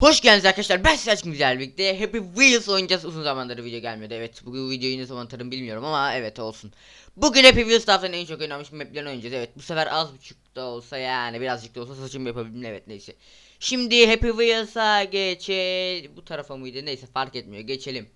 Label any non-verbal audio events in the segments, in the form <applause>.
Hoş geldiniz arkadaşlar. Ben Selçuk Güzel birlikte Happy Wheels oynayacağız. Uzun zamandır video gelmedi. Evet, bugün videoyu ne zaman atarım bilmiyorum ama evet olsun. Bugün Happy Wheels taraftan en çok oynanmış maplerini oynayacağız. Evet, bu sefer az buçuk da olsa yani birazcık da olsa saçımı yapabildim. Evet, neyse. Şimdi Happy Wheels'a geçe bu tarafa mıydı? Neyse fark etmiyor. Geçelim.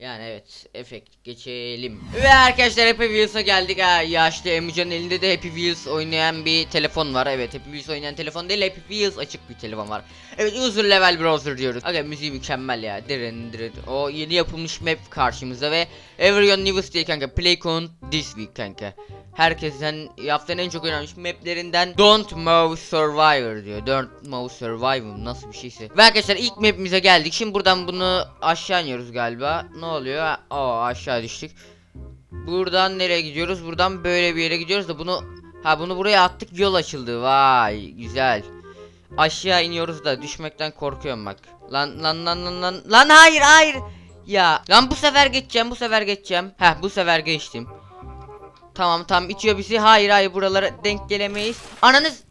Yani evet efekt geçelim. Ve arkadaşlar Happy Wheels'a geldik ha. Yaşlı Emucan'ın elinde de Happy Wheels oynayan bir telefon var. Evet Happy Wheels oynayan telefon değil Happy Wheels açık bir telefon var. Evet user level browser diyoruz. Aga müziği mükemmel ya. Dirin dirin. O yeni yapılmış map karşımızda ve Everyone News diye kanka. Play count this week kanka. Herkesten haftanın en çok oynanmış maplerinden Don't Move Survivor diyor. Don't Move Survivor nasıl bir şeyse. Ve arkadaşlar ilk mapimize geldik. Şimdi buradan bunu aşağı iniyoruz galiba. Ne oluyor? Aa aşağı düştük. Buradan nereye gidiyoruz? Buradan böyle bir yere gidiyoruz da bunu ha bunu buraya attık yol açıldı. Vay güzel. Aşağı iniyoruz da düşmekten korkuyorum bak. Lan lan lan lan lan lan hayır hayır. Ya lan bu sefer geçeceğim bu sefer geçeceğim. Heh bu sefer geçtim. Tamam tamam itiyor bizi. Hayır hayır buralara denk gelemeyiz. Ananız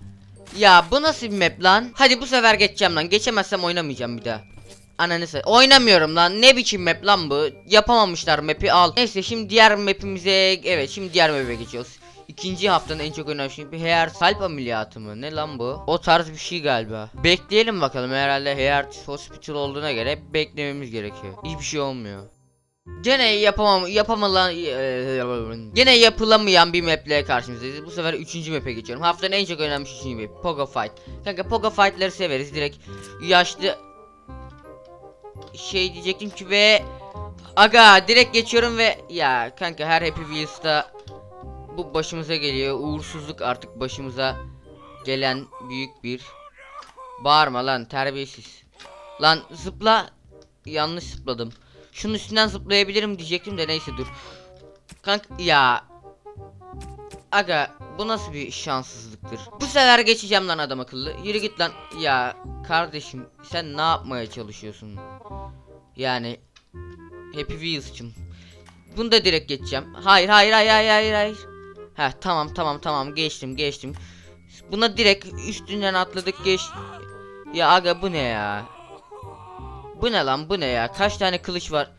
ya bu nasıl bir map lan? Hadi bu sefer geçeceğim lan. Geçemezsem oynamayacağım bir daha. Ananı sa- Oynamıyorum lan. Ne biçim map lan bu? Yapamamışlar map'i al. Neyse şimdi diğer map'imize evet şimdi diğer map'e geçiyoruz. İkinci haftanın en çok önemli şey hair kalp ameliyatı mı? Ne lan bu? O tarz bir şey galiba. Bekleyelim bakalım herhalde hair hospital olduğuna göre beklememiz gerekiyor. Hiçbir şey olmuyor. Gene yapamam yapamalan gene yapılamayan bir maple karşımızdayız. Bu sefer 3. map'e geçiyorum. Haftanın en çok önemli 3. map. Pogo Fight. Kanka Pogo Fight'ları severiz. Direkt yaşlı şey diyecektim ki ve aga direkt geçiyorum ve ya kanka her Happy Wheels'ta bu başımıza geliyor. Uğursuzluk artık başımıza gelen büyük bir bağırma lan terbiyesiz. Lan zıpla yanlış zıpladım. Şunun üstünden zıplayabilirim diyecektim de neyse dur. Kanka ya. Aga bu nasıl bir şanssızlıktır? Bu sefer geçeceğim lan adam akıllı. Yürü git lan. Ya kardeşim sen ne yapmaya çalışıyorsun? Yani Happy Wheels'cım. Bunu da direkt geçeceğim. Hayır hayır hayır hayır hayır hayır. Heh tamam tamam tamam geçtim geçtim. Buna direkt üstünden atladık geç. Ya aga bu ne ya? Bu ne lan bu ne ya? Kaç tane kılıç var?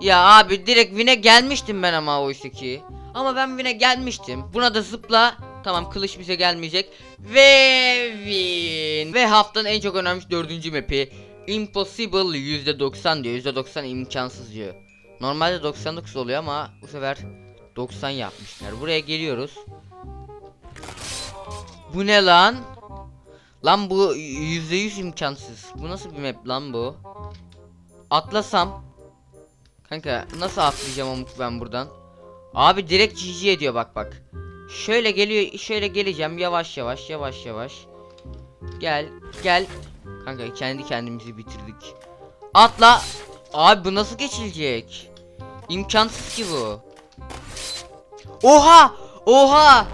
Ya abi direkt Win'e gelmiştim ben ama oysa ki. Ama ben Win'e gelmiştim. Buna da zıpla. Tamam kılıç bize gelmeyecek. Ve win. Ve haftanın en çok önemli dördüncü map'i. Impossible %90 diyor. %90 imkansız diyor. Normalde 99 oluyor ama bu sefer 90 yapmışlar. Buraya geliyoruz. Bu ne lan? Lan bu %100 imkansız. Bu nasıl bir map lan bu? Atlasam. Kanka nasıl atlayacağım amuk ben buradan? Abi direkt GG ediyor bak bak. Şöyle geliyor şöyle geleceğim yavaş yavaş yavaş yavaş. Gel gel. Kanka kendi kendimizi bitirdik. Atla. Abi bu nasıl geçilecek? İmkansız ki bu. Oha! Oha!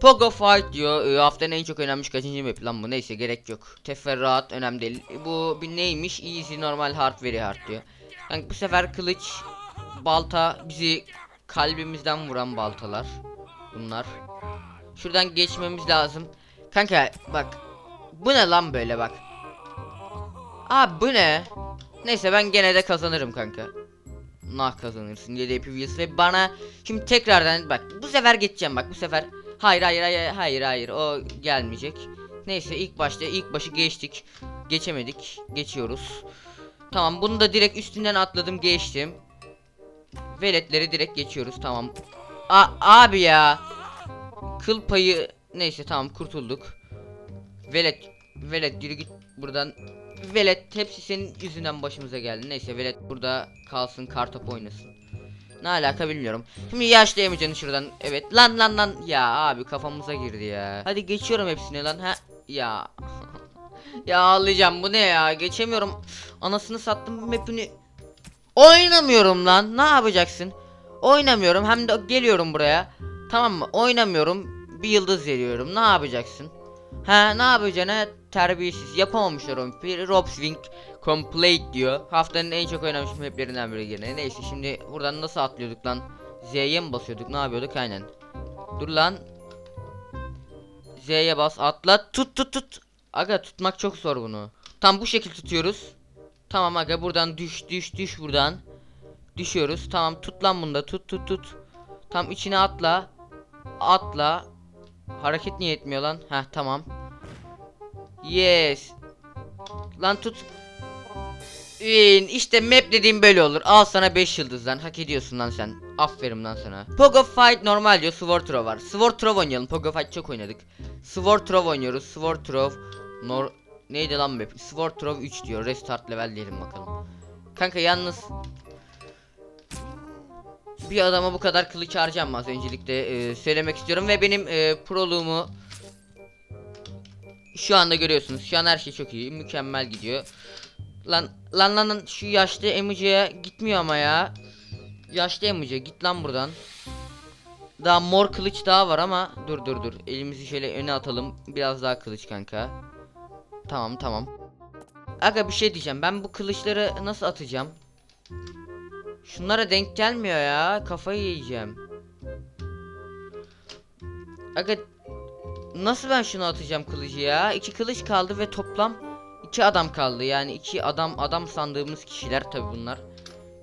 Pogo Fight diyor. Ee, haftanın en çok önemli kaçıncı map lan bu. Neyse gerek yok. Teferruat önemli değil. E, Bu bir neymiş? Easy normal hard very hard diyor. Kanka bu sefer kılıç, balta bizi kalbimizden vuran baltalar. Bunlar. Şuradan geçmemiz lazım. Kanka bak. Bu ne lan böyle bak. Abi bu ne? Neyse ben gene de kazanırım kanka. Nah kazanırsın diye yapıyoruz ve bana şimdi tekrardan bak bu sefer geçeceğim bak bu sefer hayır hayır hayır hayır hayır o gelmeyecek. Neyse ilk başta ilk başı geçtik. Geçemedik. Geçiyoruz. Tamam bunu da direkt üstünden atladım geçtim. Veletleri direkt geçiyoruz tamam. A abi ya. Kıl payı neyse tamam kurtulduk. Velet velet yürü git buradan. Velet hepsi senin yüzünden başımıza geldi. Neyse velet burada kalsın kartop oynasın. Ne alaka bilmiyorum. Şimdi yaşlayamayacağını şuradan. Evet lan lan lan. Ya abi kafamıza girdi ya. Hadi geçiyorum hepsini lan. Ha ya. <laughs> ya ağlayacağım bu ne ya geçemiyorum. Anasını sattım map'ini. Oynamıyorum lan ne yapacaksın? Oynamıyorum hem de geliyorum buraya. Tamam mı? Oynamıyorum. Bir yıldız veriyorum. Ne yapacaksın? Ha ne yapacaksın ha? Terbiyesiz. Yapamamışlar o bir Rob Swing Complete diyor. Haftanın en çok oynamış maplerinden biri gene. Neyse şimdi buradan nasıl atlıyorduk lan? Z'ye mi basıyorduk? Ne yapıyorduk? Aynen. Dur lan. Z'ye bas atla. Tut tut tut. Aga tutmak çok zor bunu. Tam bu şekil tutuyoruz. Tamam aga buradan düş düş düş buradan. Düşüyoruz. Tamam tut lan bunda tut tut tut. Tam içine atla. Atla. Hareket niye etmiyor lan? Heh tamam. Yes. Lan tut. Win. İşte map dediğim böyle olur. Al sana 5 yıldız lan. Hak ediyorsun lan sen. Aferin lan sana. Pogo Fight normal diyor. Sword Throw var. Sword Throw oynayalım. Pogo Fight çok oynadık. Sword Throw oynuyoruz. Sword Throw. Nor Neydi lan map? Sword Throw 3 diyor. Restart level diyelim bakalım. Kanka yalnız bir adama bu kadar kılıç harcanmaz öncelikle e, söylemek istiyorum ve benim e, proluğumu şu anda görüyorsunuz. Şu an her şey çok iyi. Mükemmel gidiyor. Lan lan lan lan şu yaşlı emoji'ye gitmiyor ama ya. Yaşlı emoji git lan buradan. Daha mor kılıç daha var ama dur dur dur. Elimizi şöyle öne atalım. Biraz daha kılıç kanka. Tamam tamam. Aga bir şey diyeceğim. Ben bu kılıçları nasıl atacağım? Şunlara denk gelmiyor ya. Kafayı yiyeceğim. Aga nasıl ben şunu atacağım kılıcı ya? İki kılıç kaldı ve toplam iki adam kaldı. Yani iki adam adam sandığımız kişiler tabi bunlar.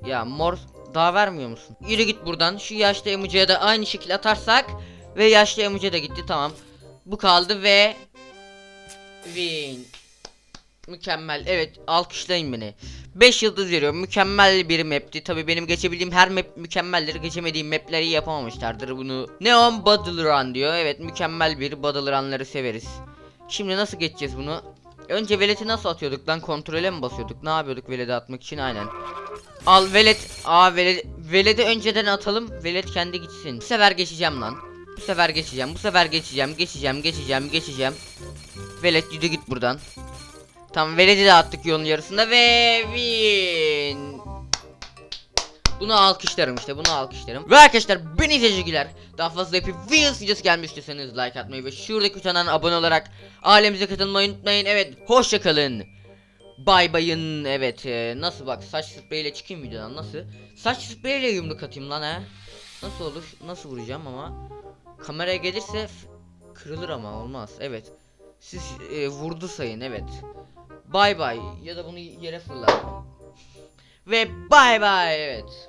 Ya mor daha vermiyor musun? Yürü git buradan. Şu yaşlı emojiye de aynı şekil atarsak ve yaşlı emoji de gitti tamam. Bu kaldı ve win. Mükemmel. Evet alkışlayın beni. 5 yıldız veriyorum. Mükemmel bir map'ti. Tabii benim geçebildiğim her map mükemmeldir. Geçemediğim map'leri yapamamışlardır. Bunu Neon Battle Run diyor. Evet mükemmel bir Battle Run'ları severiz. Şimdi nasıl geçeceğiz bunu? Önce veleti nasıl atıyorduk lan? Kontrole mi basıyorduk? Ne yapıyorduk veledi atmak için? Aynen. Al velet. Aa velet. Veledi önceden atalım. Velet kendi gitsin. Bu sefer geçeceğim lan. Bu sefer geçeceğim. Bu sefer geçeceğim. Geçeceğim. Geçeceğim. Geçeceğim. Velet yürü git buradan. Tamam veledi de attık yolun yarısında ve win. Bunu alkışlarım işte bunu alkışlarım. Ve arkadaşlar beni izleyiciler daha fazla Happy Wheels videosu gelmek like atmayı ve şuradaki butondan abone olarak ailemize katılmayı unutmayın. Evet hoşça kalın. Bay bayın evet e, nasıl bak saç spreyle çıkayım videodan nasıl? Saç spreyle yumruk atayım lan he. Nasıl olur? Nasıl vuracağım ama? Kameraya gelirse kırılır ama olmaz. Evet. Siz e, vurdu sayın evet. Bay bay ya da bunu yere fırla. Ve bay bay evet.